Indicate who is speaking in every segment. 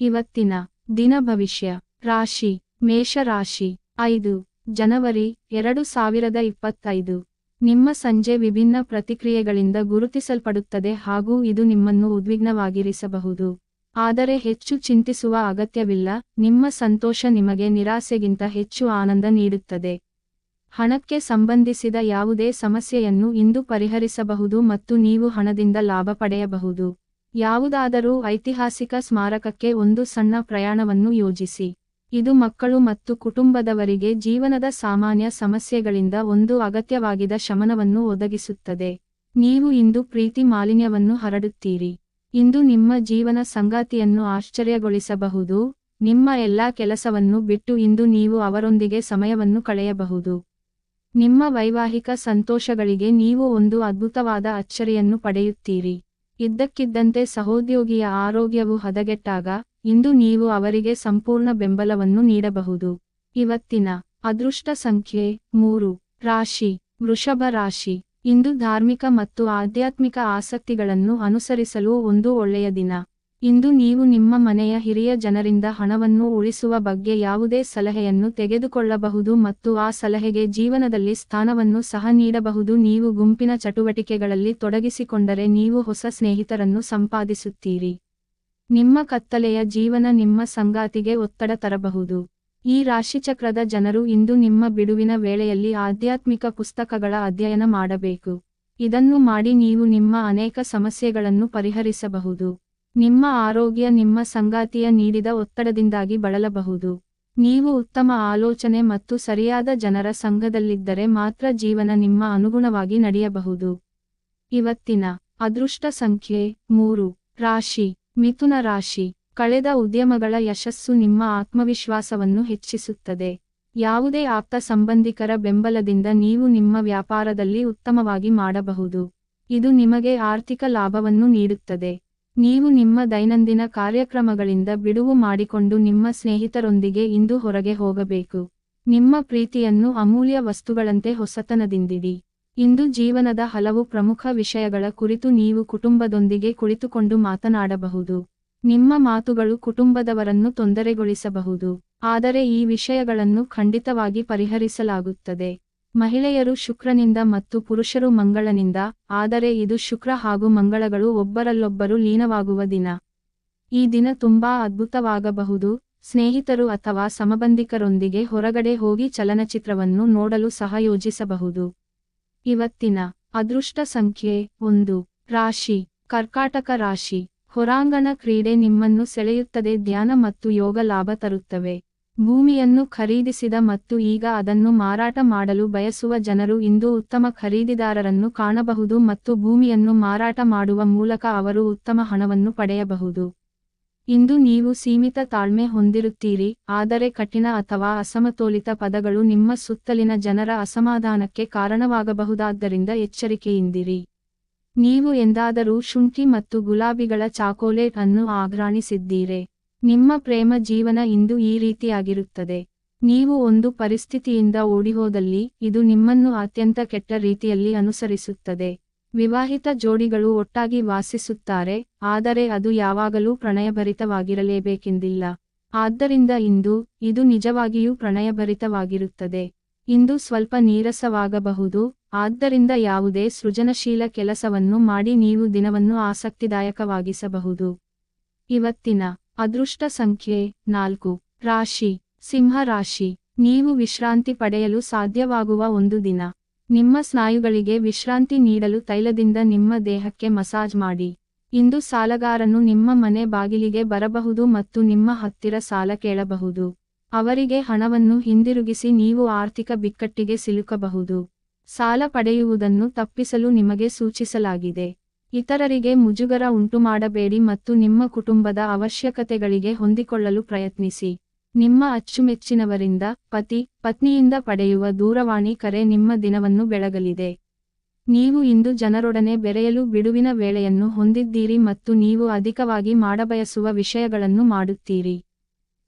Speaker 1: ಇವತ್ತಿನ ದಿನ ಭವಿಷ್ಯ. ರಾಶಿ, ಮೇಷರಾಶಿ, ಐದು, ಜನವರಿ ಎರಡು ಸಾವಿರದ ಇಪ್ಪತ್ತೈದು. ನಿಮ್ಮ ಸಂಜೆ ವಿಭಿನ್ನ ಪ್ರತಿಕ್ರಿಯೆಗಳಿಂದ ಗುರುತಿಸಲ್ಪಡುತ್ತದೆ ಹಾಗೂ ಇದು ನಿಮ್ಮನ್ನು ಉದ್ವಿಗ್ನವಾಗಿರಿಸಬಹುದು. ಆದರೆ ಹೆಚ್ಚು ಚಿಂತಿಸುವ ಅಗತ್ಯವಿಲ್ಲ, ನಿಮ್ಮ ಸಂತೋಷ ನಿಮಗೆ ನಿರಾಸೆಗಿಂತ ಹೆಚ್ಚು ಆನಂದ ನೀಡುತ್ತದೆ. ಹಣಕ್ಕೆ ಸಂಬಂಧಿಸಿದ ಯಾವುದೇ ಸಮಸ್ಯೆಯನ್ನು ಇಂದು ಪರಿಹರಿಸಬಹುದು ಮತ್ತು ನೀವು ಹಣದಿಂದ ಲಾಭ ಪಡೆಯಬಹುದು. ಯಾವುದಾದರೂ ಐತಿಹಾಸಿಕ ಸ್ಮಾರಕಕ್ಕೆ ಒಂದು ಸಣ್ಣ ಪ್ರಯಾಣವನ್ನು ಯೋಜಿಸಿ. ಇದು ಮಕ್ಕಳು ಮತ್ತು ಕುಟುಂಬದವರಿಗೆ ಜೀವನದ ಸಾಮಾನ್ಯ ಸಮಸ್ಯೆಗಳಿಂದ ಒಂದು ಅಗತ್ಯವಾಗಿದ ಶಮನವನ್ನು ಒದಗಿಸುತ್ತದೆ. ನೀವು ಇಂದು ಪ್ರೀತಿ ಮಾಲಿನ್ಯವನ್ನು ಹರಡುತ್ತೀರಿ. ಇಂದು ನಿಮ್ಮ ಜೀವನ ಸಂಗಾತಿಯನ್ನು ಆಶ್ಚರ್ಯಗೊಳಿಸಬಹುದು. ನಿಮ್ಮ ಎಲ್ಲಾ ಕೆಲಸವನ್ನು ಬಿಟ್ಟು ಇಂದು ನೀವು ಅವರೊಂದಿಗೆ ಸಮಯವನ್ನು ಕಳೆಯಬಹುದು. ನಿಮ್ಮ ವೈವಾಹಿಕ ಸಂತೋಷಗಳಿಗೆ ನೀವು ಒಂದು ಅದ್ಭುತವಾದ ಅಚ್ಚರಿಯನ್ನು ಪಡೆಯುತ್ತೀರಿ. ಇದ್ದಕ್ಕಿದ್ದಂತೆ ಸಹೋದ್ಯೋಗಿಯ ಆರೋಗ್ಯವು ಹದಗೆಟ್ಟಾಗ ಇಂದು ನೀವು ಅವರಿಗೆ ಸಂಪೂರ್ಣ ಬೆಂಬಲವನ್ನು ನೀಡಬಹುದು. ಇವತ್ತಿನ ಅದೃಷ್ಟ ಸಂಖ್ಯೆ ಮೂರು. ರಾಶಿ. ವೃಷಭ ರಾಶಿ. ಇಂದು ಧಾರ್ಮಿಕ ಮತ್ತು ಆಧ್ಯಾತ್ಮಿಕ ಆಸಕ್ತಿಗಳನ್ನು ಅನುಸರಿಸಲು ಒಂದು ಒಳ್ಳೆಯ ದಿನ. ಇಂದು ನೀವು ನಿಮ್ಮ ಮನೆಯ ಹಿರಿಯ ಜನರಿಂದ ಹಣವನ್ನು ಉಳಿಸುವ ಬಗ್ಗೆ ಯಾವುದೇ ಸಲಹೆಯನ್ನು ತೆಗೆದುಕೊಳ್ಳಬಹುದು ಮತ್ತು ಆ ಸಲಹೆಗೆ ಜೀವನದಲ್ಲಿ ಸ್ಥಾನವನ್ನು ಸಹ ನೀಡಬಹುದು. ನೀವು ಗುಂಪಿನ ಚಟುವಟಿಕೆಗಳಲ್ಲಿ ತೊಡಗಿಸಿಕೊಂಡರೆ ನೀವು ಹೊಸ ಸ್ನೇಹಿತರನ್ನು ಸಂಪಾದಿಸುತ್ತೀರಿ. ನಿಮ್ಮ ಕತ್ತಲೆಯ ಜೀವನ ನಿಮ್ಮ ಸಂಗಾತಿಗೆ ಒತ್ತಡ ತರಬಹುದು. ಈ ರಾಶಿಚಕ್ರದ ಜನರು ಇಂದು ನಿಮ್ಮ ಬಿಡುವಿನ ವೇಳೆಯಲ್ಲಿ ಆಧ್ಯಾತ್ಮಿಕ ಪುಸ್ತಕಗಳ ಅಧ್ಯಯನ ಮಾಡಬೇಕು. ಇದನ್ನು ಮಾಡಿ ನೀವು ನಿಮ್ಮ ಅನೇಕ ಸಮಸ್ಯೆಗಳನ್ನು ಪರಿಹರಿಸಬಹುದು. ನಿಮ್ಮ ಆರೋಗ್ಯ ನಿಮ್ಮ ಸಂಗಾತಿಯ ನೀಡಿದ ಒತ್ತಡದಿಂದಾಗಿ ಬಳಲಬಹುದು. ನೀವು ಉತ್ತಮ ಆಲೋಚನೆ ಮತ್ತು ಸರಿಯಾದ ಜನರ ಸಂಘದಲ್ಲಿದ್ದರೆ ಮಾತ್ರ ಜೀವನ ನಿಮ್ಮ ಅನುಗುಣವಾಗಿ ನಡೆಯಬಹುದು. ಇವತ್ತಿನ ಅದೃಷ್ಟ ಸಂಖ್ಯೆ ಮೂರು. ರಾಶಿ. ಮಿಥುನ ರಾಶಿ. ಕಳೆದ ಉದ್ಯಮಗಳ ಯಶಸ್ಸು ನಿಮ್ಮ ಆತ್ಮವಿಶ್ವಾಸವನ್ನು ಹೆಚ್ಚಿಸುತ್ತದೆ. ಯಾವುದೇ ಆಪ್ತ ಸಂಬಂಧಿಕರ ಬೆಂಬಲದಿಂದ ನೀವು ನಿಮ್ಮ ವ್ಯಾಪಾರದಲ್ಲಿ ಉತ್ತಮವಾಗಿ ಮಾಡಬಹುದು. ಇದು ನಿಮಗೆ ಆರ್ಥಿಕ ಲಾಭವನ್ನು ನೀಡುತ್ತದೆ. ನೀವು ನಿಮ್ಮ ದೈನಂದಿನ ಕಾರ್ಯಕ್ರಮಗಳಿಂದ ಬಿಡುವು ಮಾಡಿಕೊಂಡು ನಿಮ್ಮ ಸ್ನೇಹಿತರೊಂದಿಗೆ ಇಂದು ಹೊರಗೆ ಹೋಗಬೇಕು. ನಿಮ್ಮ ಪ್ರೀತಿಯನ್ನು ಅಮೂಲ್ಯ ವಸ್ತುಗಳಂತೆ ಹೊಸತನದಿಂದಿಡಿ. ಇಂದು ಜೀವನದ ಹಲವು ಪ್ರಮುಖ ವಿಷಯಗಳ ಕುರಿತು ನೀವು ಕುಟುಂಬದೊಂದಿಗೆ ಕುಳಿತುಕೊಂಡು ಮಾತನಾಡಬಹುದು. ನಿಮ್ಮ ಮಾತುಗಳು ಕುಟುಂಬದವರನ್ನು ತೊಂದರೆಗೊಳಿಸಬಹುದು. ಆದರೆ ಈ ವಿಷಯಗಳನ್ನು ಖಂಡಿತವಾಗಿ ಪರಿಹರಿಸಲಾಗುತ್ತದೆ. ಮಹಿಳೆಯರು ಶುಕ್ರನಿಂದ ಮತ್ತು ಪುರುಷರು ಮಂಗಳನಿಂದ, ಆದರೆ ಇದು ಶುಕ್ರ ಹಾಗೂ ಮಂಗಳಗಳು ಒಬ್ಬರಲ್ಲೊಬ್ಬರು ಲೀನವಾಗುವ ದಿನ. ಈ ದಿನ ತುಂಬಾ ಅದ್ಭುತವಾಗಬಹುದು. ಸ್ನೇಹಿತರು ಅಥವಾ ಸಮಬಂಧಿಕರೊಂದಿಗೆ ಹೊರಗಡೆ ಹೋಗಿ ಚಲನಚಿತ್ರವನ್ನು ನೋಡಲು ಸಹ ಯೋಜಿಸಬಹುದು. ಇವತ್ತಿನ ಅದೃಷ್ಟ ಸಂಖ್ಯೆ ಒಂದು. ರಾಶಿ. ಕರ್ಕಾಟಕ ರಾಶಿ. ಹೊರಾಂಗಣ ಕ್ರೀಡೆ ನಿಮ್ಮನ್ನು ಸೆಳೆಯುತ್ತದೆ. ಧ್ಯಾನ ಮತ್ತು ಯೋಗ ಲಾಭ ತರುತ್ತವೆ. ಭೂಮಿಯನ್ನು ಖರೀದಿಸಿದ ಮತ್ತು ಈಗ ಅದನ್ನು ಮಾರಾಟ ಮಾಡಲು ಬಯಸುವ ಜನರು ಇಂದು ಉತ್ತಮ ಖರೀದಿದಾರರನ್ನು ಕಾಣಬಹುದು ಮತ್ತು ಭೂಮಿಯನ್ನು ಮಾರಾಟ ಮಾಡುವ ಮೂಲಕ ಅವರು ಉತ್ತಮ ಹಣವನ್ನು ಪಡೆಯಬಹುದು. ಇಂದು ನೀವು ಸೀಮಿತ ತಾಳ್ಮೆ ಹೊಂದಿರುತ್ತೀರಿ, ಆದರೆ ಕಠಿಣ ಅಥವಾ ಅಸಮತೋಲಿತ ಪದಗಳು ನಿಮ್ಮ ಸುತ್ತಲಿನ ಜನರ ಅಸಮಾಧಾನಕ್ಕೆ ಕಾರಣವಾಗಬಹುದಾದ್ದರಿಂದ ಎಚ್ಚರಿಕೆಯಿಂದಿರಿ. ನೀವು ಎಂದಾದರೂ ಶುಂಠಿ ಮತ್ತು ಗುಲಾಬಿಗಳ ಚಾಕೋಲೇಟ್ ಅನ್ನು ಆಘ್ರಾಣಿಸಿದ್ದೀರೆ. ನಿಮ್ಮ ಪ್ರೇಮ ಜೀವನ ಇಂದು ಈ ರೀತಿಯಾಗಿರುತ್ತದೆ. ನೀವು ಒಂದು ಪರಿಸ್ಥಿತಿಯಿಂದ ಓಡಿಹೋದಲ್ಲಿ, ಇದು ನಿಮ್ಮನ್ನು ಅತ್ಯಂತ ಕೆಟ್ಟ ರೀತಿಯಲ್ಲಿ ಅನುಸರಿಸುತ್ತದೆ. ವಿವಾಹಿತ ಜೋಡಿಗಳು ಒಟ್ಟಾಗಿ ವಾಸಿಸುತ್ತಾರೆ, ಆದರೆ ಅದು ಯಾವಾಗಲೂ ಪ್ರಣಯಭರಿತವಾಗಿರಲೇಬೇಕೆಂದಿಲ್ಲ. ಆದ್ದರಿಂದ ಇಂದು, ಇದು ನಿಜವಾಗಿಯೂ ಪ್ರಣಯಭರಿತವಾಗಿರುತ್ತದೆ. ಇಂದು ಸ್ವಲ್ಪ ನೀರಸವಾಗಬಹುದು, ಆದ್ದರಿಂದ ಯಾವುದೇ ಸೃಜನಶೀಲ ಕೆಲಸವನ್ನು ಮಾಡಿ ನೀವು ದಿನವನ್ನು ಆಸಕ್ತಿದಾಯಕವಾಗಿಸಬಹುದು. ಇವತ್ತಿನ ಅದೃಷ್ಟ ಸಂಖ್ಯೆ ನಾಲ್ಕು. ರಾಶಿ. ಸಿಂಹ ರಾಶಿ. ನೀವು ವಿಶ್ರಾಂತಿ ಪಡೆಯಲು ಸಾಧ್ಯವಾಗುವ ಒಂದು ದಿನ. ನಿಮ್ಮ ಸ್ನಾಯುಗಳಿಗೆ ವಿಶ್ರಾಂತಿ ನೀಡಲು ತೈಲದಿಂದ ನಿಮ್ಮ ದೇಹಕ್ಕೆ ಮಸಾಜ್ ಮಾಡಿ. ಇಂದು ಸಾಲಗಾರನು ನಿಮ್ಮ ಮನೆ ಬಾಗಿಲಿಗೆ ಬರಬಹುದು ಮತ್ತು ನಿಮ್ಮ ಹತ್ತಿರ ಸಾಲ ಕೇಳಬಹುದು. ಅವರಿಗೆ ಹಣವನ್ನು ಹಿಂದಿರುಗಿಸಿ ನೀವು ಆರ್ಥಿಕ ಬಿಕ್ಕಟ್ಟಿಗೆ ಸಿಲುಕಬಹುದು. ಸಾಲ ಪಡೆಯುವುದನ್ನು ತಪ್ಪಿಸಲು ನಿಮಗೆ ಸೂಚಿಸಲಾಗಿದೆ. ಇತರರಿಗೆ ಮುಜುಗರ ಉಂಟುಮಾಡಬೇಡಿ ಮತ್ತು ನಿಮ್ಮ ಕುಟುಂಬದ ಅವಶ್ಯಕತೆಗಳಿಗೆ ಹೊಂದಿಕೊಳ್ಳಲು ಪ್ರಯತ್ನಿಸಿ. ನಿಮ್ಮ ಅಚ್ಚುಮೆಚ್ಚಿನವರಿಂದ, ಪತಿ, ಪತ್ನಿಯಿಂದ ಪಡೆಯುವ ದೂರವಾಣಿ ಕರೆ ನಿಮ್ಮ ದಿನವನ್ನು ಬೆಳಗಲಿದೆ. ನೀವು ಇಂದು ಜನರೊಡನೆ ಬೆರೆಯಲು ಬಿಡುವಿನ ವೇಳೆಯನ್ನು ಹೊಂದಿದ್ದೀರಿ ಮತ್ತು ನೀವು ಅಧಿಕವಾಗಿ ಮಾಡಬಯಸುವ ವಿಷಯಗಳನ್ನು ಮಾಡುತ್ತೀರಿ.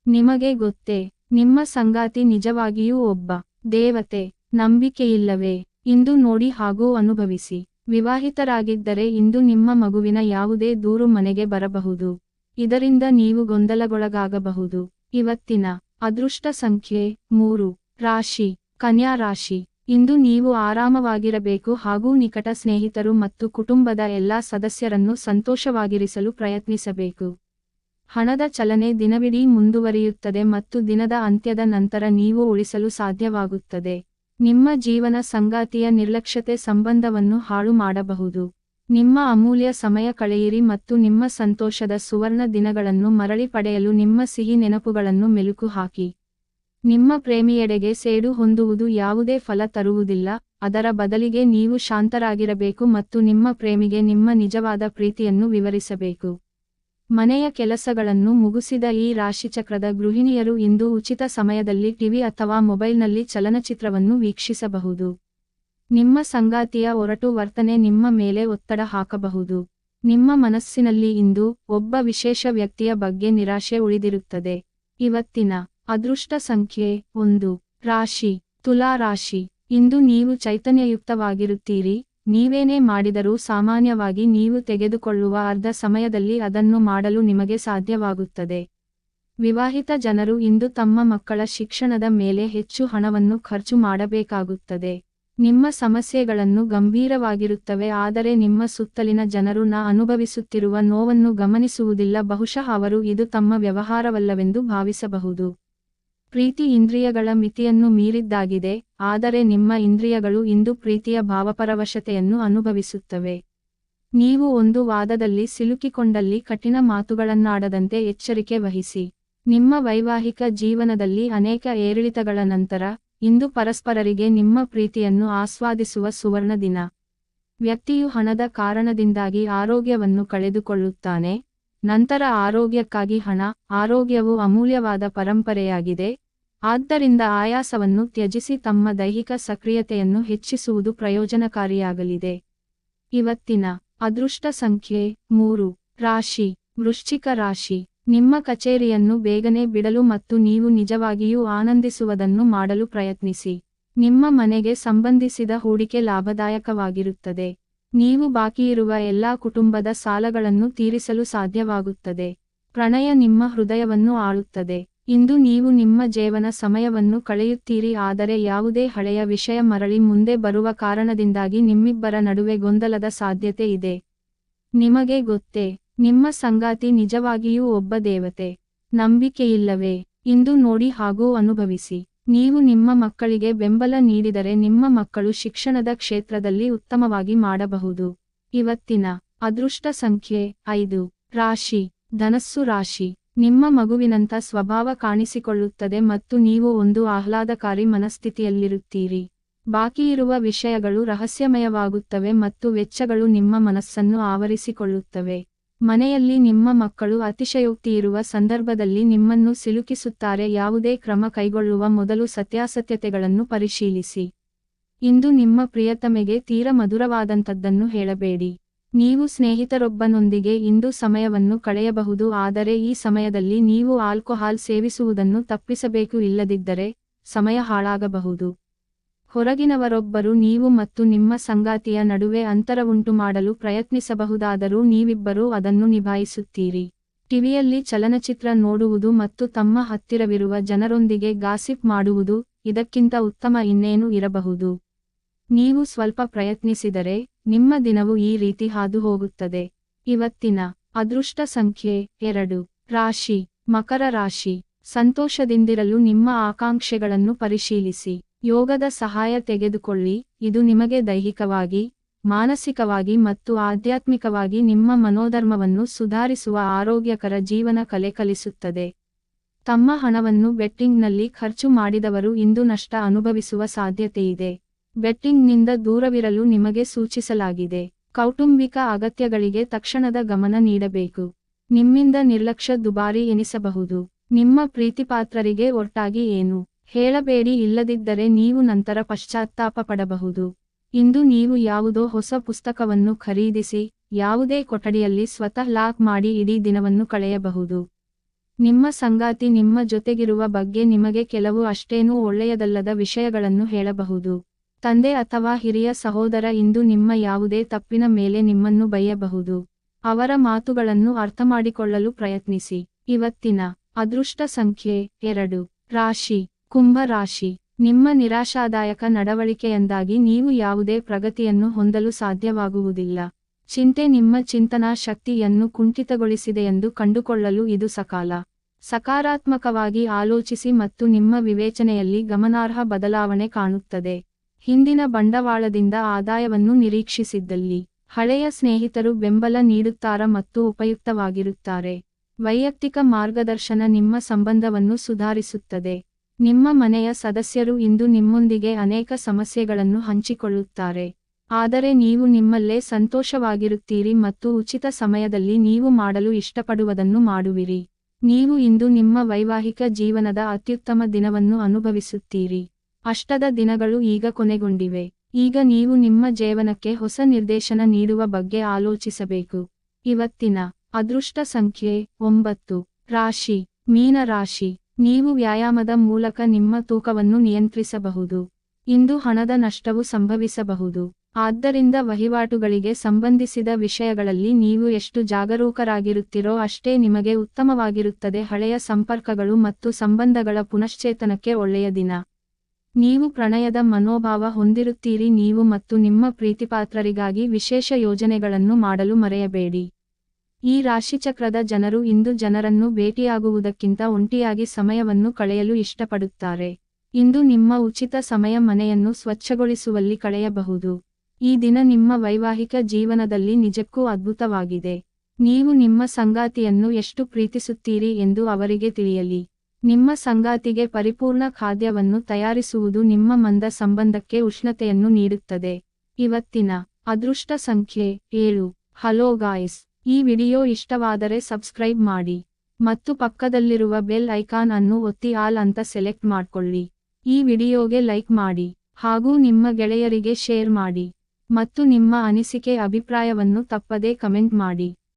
Speaker 1: ನಿಮಗೆ ಗೊತ್ತೇ, ನಿಮ್ಮ ಸಂಗಾತಿ ನಿಜವಾಗಿಯೂ ಒಬ್ಬ ದೇವತೆ, ನಂಬಿಕೆಯಿಲ್ಲವೇ, ಇಂದು ನೋಡಿ ಹಾಗೂ ಅನುಭವಿಸಿ. ವಿವಾಹಿತರಾಗಿದ್ದರೆ ಇಂದು ನಿಮ್ಮ ಮಗುವಿನ ಯಾವುದೇ ದೂರು ಮನೆಗೆ ಬರಬಹುದು. ಇದರಿಂದ ನೀವು ಗೊಂದಲಗೊಳಗಾಗಬಹುದು. ಇವತ್ತಿನ ಅದೃಷ್ಟ ಸಂಖ್ಯೆ ಮೂರು. ರಾಶಿ. ಕನ್ಯಾ ರಾಶಿ. ಇಂದು ನೀವು ಆರಾಮವಾಗಿರಬೇಕು ಹಾಗೂ ನಿಕಟ ಸ್ನೇಹಿತರು ಮತ್ತು ಕುಟುಂಬದ ಎಲ್ಲಾ ಸದಸ್ಯರನ್ನು ಸಂತೋಷವಾಗಿರಿಸಲು ಪ್ರಯತ್ನಿಸಬೇಕು. ಹಣದ ಚಲನೆ ದಿನವಿಡೀ ಮುಂದುವರಿಯುತ್ತದೆ ಮತ್ತು ದಿನದ ಅಂತ್ಯದ ನಂತರ ನೀವು ಉಳಿಸಲು ಸಾಧ್ಯವಾಗುತ್ತದೆ. ನಿಮ್ಮ ಜೀವನ ಸಂಗಾತಿಯ ನಿರ್ಲಕ್ಷ್ಯತೆ ಸಂಬಂಧವನ್ನು ಹಾಳು ಮಾಡಬಹುದು. ನಿಮ್ಮ ಅಮೂಲ್ಯ ಸಮಯ ಕಳೆಯಿರಿ ಮತ್ತು ನಿಮ್ಮ ಸಂತೋಷದ ಸುವರ್ಣ ದಿನಗಳನ್ನು ಮರಳಿ ಪಡೆಯಲು ನಿಮ್ಮ ಸಿಹಿ ನೆನಪುಗಳನ್ನು ಮೆಲುಕು ಹಾಕಿ. ನಿಮ್ಮ ಪ್ರೇಮಿಯೆಡೆಗೆ ಸೇಡು ಹೊಂದುವುದು ಯಾವುದೇ ಫಲ ತರುವುದಿಲ್ಲ, ಅದರ ಬದಲಿಗೆ ನೀವು ಶಾಂತರಾಗಿರಬೇಕು ಮತ್ತು ನಿಮ್ಮ ಪ್ರೇಮಿಗೆ ನಿಮ್ಮ ನಿಜವಾದ ಪ್ರೀತಿಯನ್ನು ವಿವರಿಸಬೇಕು. ಮನೆಯ ಕೆಲಸಗಳನ್ನು ಮುಗಿಸಿದ ಈ ರಾಶಿಚಕ್ರದ ಗೃಹಿಣಿಯರು ಇಂದು ಉಚಿತ ಸಮಯದಲ್ಲಿ ಟಿವಿ ಅಥವಾ ಮೊಬೈಲ್ನಲ್ಲಿ ಚಲನಚಿತ್ರವನ್ನು ವೀಕ್ಷಿಸಬಹುದು. ನಿಮ್ಮ ಸಂಗಾತಿಯ ಒರಟು ವರ್ತನೆ ನಿಮ್ಮ ಮೇಲೆ ಒತ್ತಡ ಹಾಕಬಹುದು. ನಿಮ್ಮ ಮನಸ್ಸಿನಲ್ಲಿ ಇಂದು ಒಬ್ಬ ವಿಶೇಷ ವ್ಯಕ್ತಿಯ ಬಗ್ಗೆ ನಿರಾಶೆ ಉಳಿದಿರುತ್ತದೆ. ಇವತ್ತಿನ ಅದೃಷ್ಟ ಸಂಖ್ಯೆ ಒಂದು. ರಾಶಿ. ತುಲಾ ರಾಶಿ. ಇಂದು ನೀವು ಚೈತನ್ಯಯುಕ್ತವಾಗಿರುತ್ತೀರಿ. ನೀವೇನೇ ಮಾಡಿದರೂ ಸಾಮಾನ್ಯವಾಗಿ ನೀವು ತೆಗೆದುಕೊಳ್ಳುವ ಅರ್ಧ ಸಮಯದಲ್ಲಿ ಅದನ್ನು ಮಾಡಲು ನಿಮಗೆ ಸಾಧ್ಯವಾಗುತ್ತದೆ. ವಿವಾಹಿತ ಜನರು ಇಂದು ತಮ್ಮ ಮಕ್ಕಳ ಶಿಕ್ಷಣದ ಮೇಲೆ ಹೆಚ್ಚು ಹಣವನ್ನು ಖರ್ಚು ಮಾಡಬೇಕಾಗುತ್ತದೆ. ನಿಮ್ಮ ಸಮಸ್ಯೆಗಳನ್ನು ಗಂಭೀರವಾಗಿರುತ್ತವೆ, ಆದರೆ ನಿಮ್ಮ ಸುತ್ತಲಿನ ಜನರು ನ ಅನುಭವಿಸುತ್ತಿರುವ ನೋವನ್ನು ಗಮನಿಸುವುದಿಲ್ಲ. ಬಹುಶಃ ಅವರು ಇದು ತಮ್ಮ ವ್ಯವಹಾರವಲ್ಲವೆಂದು ಭಾವಿಸಬಹುದು. ಪ್ರೀತಿ ಇಂದ್ರಿಯಗಳ ಮಿತಿಯನ್ನು ಮೀರಿದ್ದಾಗಿದೆ, ಆದರೆ ನಿಮ್ಮ ಇಂದ್ರಿಯಗಳು ಇಂದು ಪ್ರೀತಿಯ ಭಾವಪರವಶತೆಯನ್ನು ಅನುಭವಿಸುತ್ತವೆ. ನೀವು ಒಂದು ವಾದದಲ್ಲಿ ಸಿಲುಕಿಕೊಂಡಲ್ಲಿ ಕಠಿಣ ಮಾತುಗಳನ್ನಾಡದಂತೆ ಎಚ್ಚರಿಕೆ ವಹಿಸಿ. ನಿಮ್ಮ ವೈವಾಹಿಕ ಜೀವನದಲ್ಲಿ ಅನೇಕ ಏರಿಳಿತಗಳ ನಂತರ, ಇಂದು ಪರಸ್ಪರರಿಗೆ ನಿಮ್ಮ ಪ್ರೀತಿಯನ್ನು ಆಸ್ವಾದಿಸುವ ಸುವರ್ಣ ದಿನ. ವ್ಯಕ್ತಿಯು ಹಣದ ಕಾರಣದಿಂದಾಗಿ ಆರೋಗ್ಯವನ್ನು ಕಳೆದುಕೊಳ್ಳುತ್ತಾನೆ. ನಂತರ ಆರೋಗ್ಯಕ್ಕಾಗಿ ಹಣ, ಆರೋಗ್ಯವು ಅಮೂಲ್ಯವಾದ ಪರಂಪರೆಯಾಗಿದೆ. ಆದ್ದರಿಂದ ಆಯಾಸವನ್ನು ತ್ಯಜಿಸಿ ತಮ್ಮ ದೈಹಿಕ ಸಕ್ರಿಯತೆಯನ್ನು ಹೆಚ್ಚಿಸುವುದು ಪ್ರಯೋಜನಕಾರಿಯಾಗಲಿದೆ. ಇವತ್ತಿನ ಅದೃಷ್ಟ ಸಂಖ್ಯೆ ಮೂರು. ರಾಶಿ. ವೃಶ್ಚಿಕ ರಾಶಿ. ನಿಮ್ಮ ಕಚೇರಿಯನ್ನು ಬೇಗನೆ ಬಿಡಲು ಮತ್ತು ನೀವು ನಿಜವಾಗಿಯೂ ಆನಂದಿಸುವುದನ್ನು ಮಾಡಲು ಪ್ರಯತ್ನಿಸಿ. ನಿಮ್ಮ ಮನೆಗೆ ಸಂಬಂಧಿಸಿದ ಹೂಡಿಕೆ ಲಾಭದಾಯಕವಾಗಿರುತ್ತದೆ. ನೀವು ಬಾಕಿಯಿರುವ ಎಲ್ಲಾ ಕುಟುಂಬದ ಸಾಲಗಳನ್ನು ತೀರಿಸಲು ಸಾಧ್ಯವಾಗುತ್ತದೆ. ಪ್ರಣಯ ನಿಮ್ಮ ಹೃದಯವನ್ನು ಆಳುತ್ತದೆ. ಇಂದು ನೀವು ನಿಮ್ಮ ಜೀವನ ಸಮಯವನ್ನು ಕಳೆಯುತ್ತೀರಿ, ಆದರೆ ಯಾವುದೇ ಹಳೆಯ ವಿಷಯ ಮರಳಿ ಮುಂದೆ ಬರುವ ಕಾರಣದಿಂದಾಗಿ ನಿಮ್ಮಿಬ್ಬರ ನಡುವೆ ಗೊಂದಲದ ಸಾಧ್ಯತೆ ಇದೆ. ನಿಮಗೆ ಗೊತ್ತೇ, ನಿಮ್ಮ ಸಂಗಾತಿ ನಿಜವಾಗಿಯೂ ಒಬ್ಬ ದೇವತೆ. ನಂಬಿಕೆಯಿಲ್ಲವೇ, ಇಂದು ನೋಡಿ ಹಾಗೂ ಅನುಭವಿಸಿ. ನೀವು ನಿಮ್ಮ ಮಕ್ಕಳಿಗೆ ಬೆಂಬಲ ನೀಡಿದರೆ ನಿಮ್ಮ ಮಕ್ಕಳು ಶಿಕ್ಷಣದ ಕ್ಷೇತ್ರದಲ್ಲಿ ಉತ್ತಮವಾಗಿ ಮಾಡಬಹುದು. ಇವತ್ತಿನ ಅದೃಷ್ಟ ಸಂಖ್ಯೆ ಐದು, ರಾಶಿ, ಧನಸ್ಸು ರಾಶಿ. ನಿಮ್ಮ ಮಗುವಿನಂಥ ಸ್ವಭಾವ ಕಾಣಿಸಿಕೊಳ್ಳುತ್ತದೆ ಮತ್ತು ನೀವು ಒಂದು ಆಹ್ಲಾದಕಾರಿ ಮನಸ್ಥಿತಿಯಲ್ಲಿರುತ್ತೀರಿ. ಬಾಕಿಯಿರುವ ವಿಷಯಗಳು ರಹಸ್ಯಮಯವಾಗುತ್ತವೆ ಮತ್ತು ವೆಚ್ಚಗಳು ನಿಮ್ಮ ಮನಸ್ಸನ್ನು ಆವರಿಸಿಕೊಳ್ಳುತ್ತವೆ. ಮನೆಯಲ್ಲಿ ನಿಮ್ಮ ಮಕ್ಕಳು ಅತಿಶಯೋಕ್ತಿಯಿರುವ ಸಂದರ್ಭದಲ್ಲಿ ನಿಮ್ಮನ್ನು ಸಿಲುಕಿಸುತ್ತಾರೆ, ಯಾವುದೇ ಕ್ರಮ ಕೈಗೊಳ್ಳುವ ಮೊದಲು ಸತ್ಯಾಸತ್ಯತೆಗಳನ್ನು ಪರಿಶೀಲಿಸಿ. ಇಂದು ನಿಮ್ಮ ಪ್ರಿಯತಮೆಗೆ ತೀರ ಮಧುರವಾದಂಥದ್ದನ್ನು ಹೇಳಬೇಡಿ. ನೀವು ಸ್ನೇಹಿತರೊಬ್ಬನೊಂದಿಗೆ ಇಂದು ಸಮಯವನ್ನು ಕಳೆಯಬಹುದು, ಆದರೆ ಈ ಸಮಯದಲ್ಲಿ ನೀವು ಆಲ್ಕೋಹಾಲ್ ಸೇವಿಸುವುದನ್ನು ತಪ್ಪಿಸಬೇಕು ಇಲ್ಲದಿದ್ದರೆ ಸಮಯ ಹಾಳಾಗಬಹುದು. ಹೊರಗಿನವರೊಬ್ಬರು ನೀವು ಮತ್ತು ನಿಮ್ಮ ಸಂಗಾತಿಯ ನಡುವೆ ಅಂತರವುಂಟು ಮಾಡಲು ಪ್ರಯತ್ನಿಸಬಹುದಾದರೂ ನೀವಿಬ್ಬರೂ ಅದನ್ನು ನಿಭಾಯಿಸುತ್ತೀರಿ. ಟಿವಿಯಲ್ಲಿ ಚಲನಚಿತ್ರ ನೋಡುವುದು ಮತ್ತು ತಮ್ಮ ಹತ್ತಿರವಿರುವ ಜನರೊಂದಿಗೆ ಗಾಸಿಪ್ ಮಾಡುವುದು ಇದಕ್ಕಿಂತ ಉತ್ತಮ ಇನ್ನೇನು ಇರಬಹುದು. ನೀವು ಸ್ವಲ್ಪ ಪ್ರಯತ್ನಿಸಿದರೆ ನಿಮ್ಮ ದಿನವು ಈ ರೀತಿ ಹಾದು ಹೋಗುತ್ತದೆ ಇವತ್ತಿನ ಅದೃಷ್ಟ ಸಂಖ್ಯೆ ಎರಡು. ರಾಶಿ. ಮಕರ ರಾಶಿ. ಸಂತೋಷದಿಂದಿರಲು ನಿಮ್ಮ ಆಕಾಂಕ್ಷೆಗಳನ್ನು ಪರಿಶೀಲಿಸಿ. ಯೋಗದ ಸಹಾಯ ತೆಗೆದುಕೊಳ್ಳಿ. ಇದು ನಿಮಗೆ ದೈಹಿಕವಾಗಿ, ಮಾನಸಿಕವಾಗಿ ಮತ್ತು ಆಧ್ಯಾತ್ಮಿಕವಾಗಿ ನಿಮ್ಮ ಮನೋಧರ್ಮವನ್ನು ಸುಧಾರಿಸುವ ಆರೋಗ್ಯಕರ ಜೀವನ ಕಲೆ ಕಲಿಸುತ್ತದೆ. ತಮ್ಮ ಹಣವನ್ನು ಬೆಟ್ಟಿಂಗ್ನಲ್ಲಿ ಖರ್ಚು ಮಾಡಿದವರು ಇಂದು ನಷ್ಟ ಅನುಭವಿಸುವ ಸಾಧ್ಯತೆಯಿದೆ. ಬೆಟ್ಟಿಂಗ್ನಿಂದ ದೂರವಿರಲು ನಿಮಗೆ ಸೂಚಿಸಲಾಗಿದೆ. ಕೌಟುಂಬಿಕ ಅಗತ್ಯಗಳಿಗೆ ತಕ್ಷಣದ ಗಮನ ನೀಡಬೇಕು. ನಿಮ್ಮಿಂದ ನಿರ್ಲಕ್ಷ್ಯ ದುಬಾರಿ ಎನಿಸಬಹುದು. ನಿಮ್ಮ ಪ್ರೀತಿಪಾತ್ರರಿಗೆ ಒಟ್ಟಾಗಿ ಏನು? ಹೇಳಬೇಡಿ ಇಲ್ಲದಿದ್ದರೆ ನೀವು ನಂತರ ಪಶ್ಚಾತ್ತಾಪ ಪಡಬಹುದು. ಇಂದು ನೀವು ಯಾವುದೋ ಹೊಸ ಪುಸ್ತಕವನ್ನು ಖರೀದಿಸಿ, ಯಾವುದೇ ಕೊಠಡಿಯಲ್ಲಿ ಸ್ವತಃ ಲಾಕ್ ಮಾಡಿ ಇಡೀ ದಿನವನ್ನು ಕಳೆಯಬಹುದು. ನಿಮ್ಮ ಸಂಗಾತಿ ನಿಮ್ಮ ಜೊತೆಗಿರುವ ಬಗ್ಗೆ ನಿಮಗೆ ಕೆಲವು ಅಷ್ಟೇನೂ ಒಳ್ಳೆಯದಲ್ಲದ ವಿಷಯಗಳನ್ನು ಹೇಳಬಹುದು. ತಂದೆ ಅಥವಾ ಹಿರಿಯ ಸಹೋದರ ಇಂದು ನಿಮ್ಮ ಯಾವುದೇ ತಪ್ಪಿನ ಮೇಲೆ ನಿಮ್ಮನ್ನು ಬೈಯಬಹುದು. ಅವರ ಮಾತುಗಳನ್ನು ಅರ್ಥಮಾಡಿಕೊಳ್ಳಲು ಪ್ರಯತ್ನಿಸಿ. ಇವತ್ತಿನ ಅದೃಷ್ಟ ಸಂಖ್ಯೆ ಎರಡು. ರಾಶಿ. ಕುಂಭ ರಾಶಿ. ನಿಮ್ಮ ನಿರಾಶಾದಾಯಕ ನಡವಳಿಕೆಯಿಂದಾಗಿ ನೀವು ಯಾವುದೇ ಪ್ರಗತಿಯನ್ನು ಹೊಂದಲು ಸಾಧ್ಯವಾಗುವುದಿಲ್ಲ. ಚಿಂತೆ ನಿಮ್ಮ ಚಿಂತನಾ ಶಕ್ತಿಯನ್ನು ಕುಂಠಿತಗೊಳಿಸಿದೆಯೆಂದು ಕಂಡುಕೊಳ್ಳಲು ಇದು ಸಕಾಲ. ಸಕಾರಾತ್ಮಕವಾಗಿ ಆಲೋಚಿಸಿ ಮತ್ತು ನಿಮ್ಮ ವಿವೇಚನೆಯಲ್ಲಿ ಗಮನಾರ್ಹ ಬದಲಾವಣೆ ಕಾಣುತ್ತದೆ. ಹಿಂದಿನ ಬಂಡವಾಳದಿಂದ ಆದಾಯವನ್ನು ನಿರೀಕ್ಷಿಸಿದ್ದಲ್ಲಿ ಹಳೆಯ ಸ್ನೇಹಿತರು ಬೆಂಬಲ ನೀಡುತ್ತಾರ ಮತ್ತು ಉಪಯುಕ್ತವಾಗಿರುತ್ತಾರೆ. ವೈಯಕ್ತಿಕ ಮಾರ್ಗದರ್ಶನ ನಿಮ್ಮ ಸಂಬಂಧವನ್ನು ಸುಧಾರಿಸುತ್ತದೆ. ನಿಮ್ಮ ಮನೆಯ ಸದಸ್ಯರು ಇಂದು ನಿಮ್ಮೊಂದಿಗೆ ಅನೇಕ ಸಮಸ್ಯೆಗಳನ್ನು ಹಂಚಿಕೊಳ್ಳುತ್ತಾರೆ. ಆದರೆ ನೀವು ನಿಮ್ಮಲ್ಲೇ ಸಂತೋಷವಾಗಿರುತ್ತೀರಿ ಮತ್ತು ಉಚಿತ ಸಮಯದಲ್ಲಿ ನೀವು ಮಾಡಲು ಇಷ್ಟಪಡುವುದನ್ನು ಮಾಡುವಿರಿ. ನೀವು ಇಂದು ನಿಮ್ಮ ವೈವಾಹಿಕ ಜೀವನದ ಅತ್ಯುತ್ತಮ ದಿನವನ್ನು ಅನುಭವಿಸುತ್ತೀರಿ. ಅಷ್ಟದ ದಿನಗಳು ಈಗ ಕೊನೆಗೊಂಡಿವೆ. ಈಗ ನೀವು ನಿಮ್ಮ ಜೀವನಕ್ಕೆ ಹೊಸ ನಿರ್ದೇಶನ ನೀಡುವ ಬಗ್ಗೆ ಆಲೋಚಿಸಬೇಕು. ಇವತ್ತಿನ ಅದೃಷ್ಟ ಸಂಖ್ಯೆ ಒಂಬತ್ತು. ರಾಶಿ. ಮೀನ ರಾಶಿ. ನೀವು ವ್ಯಾಯಾಮದ ಮೂಲಕ ನಿಮ್ಮ ತೂಕವನ್ನು ನಿಯಂತ್ರಿಸಬಹುದು. ಇಂದು ಹಣದ ನಷ್ಟವು ಸಂಭವಿಸಬಹುದು. ಆದ್ದರಿಂದ ವಹಿವಾಟುಗಳಿಗೆ ಸಂಬಂಧಿಸಿದ ವಿಷಯಗಳಲ್ಲಿ ನೀವು ಎಷ್ಟು ಜಾಗರೂಕರಾಗಿರುತ್ತೀರೋ ಅಷ್ಟೇ ನಿಮಗೆ ಉತ್ತಮವಾಗಿರುತ್ತದೆ. ಹಳೆಯ ಸಂಪರ್ಕಗಳು ಮತ್ತು ಸಂಬಂಧಗಳ ಪುನಶ್ಚೇತನಕ್ಕೆ ಒಳ್ಳೆಯ ದಿನ. ನೀವು ಪ್ರಣಯದ ಮನೋಭಾವ ಹೊಂದಿರುತ್ತೀರಿ, ನೀವು ಮತ್ತು ನಿಮ್ಮ ಪ್ರೀತಿಪಾತ್ರರಿಗಾಗಿ ವಿಶೇಷ ಯೋಜನೆಗಳನ್ನು ಮಾಡಲು ಮರೆಯಬೇಡಿ. ಈ ರಾಶಿಚಕ್ರದ ಜನರು ಇಂದು ಜನರನ್ನು ಭೇಟಿಯಾಗುವುದಕ್ಕಿಂತ ಒಂಟಿಯಾಗಿ ಸಮಯವನ್ನು ಕಳೆಯಲು ಇಷ್ಟಪಡುತ್ತಾರೆ. ಇಂದು ನಿಮ್ಮ ಉಚಿತ ಸಮಯ ಮನೆಯನ್ನು ಸ್ವಚ್ಛಗೊಳಿಸುವಲ್ಲಿ ಕಳೆಯಬಹುದು. ಈ ದಿನ ನಿಮ್ಮ ವೈವಾಹಿಕ ಜೀವನದಲ್ಲಿ ನಿಜಕ್ಕೂ ಅದ್ಭುತವಾಗಿದೆ. ನೀವು ನಿಮ್ಮ ಸಂಗಾತಿಯನ್ನು ಎಷ್ಟು ಪ್ರೀತಿಸುತ್ತೀರಿ ಎಂದು ಅವರಿಗೆ ತಿಳಿಯಲಿ. ನಿಮ್ಮ ಸಂಗಾತಿಗೆ ಪರಿಪೂರ್ಣ ಖಾದ್ಯವನ್ನು ತಯಾರಿಸುವುದು ನಿಮ್ಮ ಮಂದ ಸಂಬಂಧಕ್ಕೆ ಉಷ್ಣತೆಯನ್ನು ನೀಡುತ್ತದೆ. ಇವತ್ತಿನ ಅದೃಷ್ಟ ಸಂಖ್ಯೆ ಏಳು. ಹಲೋ ಗಾಯ್ಸ್, ಈ ವಿಡಿಯೋ ಇಷ್ಟವಾದರೆ ಸಬ್ಸ್ಕ್ರೈಬ್ ಮಾಡಿ ಮತ್ತು ಪಕ್ಕದಲ್ಲಿರುವ ಬೆಲ್ ಐಕಾನ್ ಅನ್ನು ಒತ್ತಿ ಆಲ್ ಅಂತ ಸೆಲೆಕ್ಟ್ ಮಾಡ್ಕೊಳ್ಳಿ. ಈ ವಿಡಿಯೋಗೆ ಲೈಕ್ ಮಾಡಿ ಹಾಗೂ ನಿಮ್ಮ ಗೆಳೆಯರಿಗೆ ಶೇರ್ ಮಾಡಿ ಮತ್ತು ನಿಮ್ಮ ಅನಿಸಿಕೆ, ಅಭಿಪ್ರಾಯವನ್ನು ತಪ್ಪದೇ ಕಮೆಂಟ್ ಮಾಡಿ.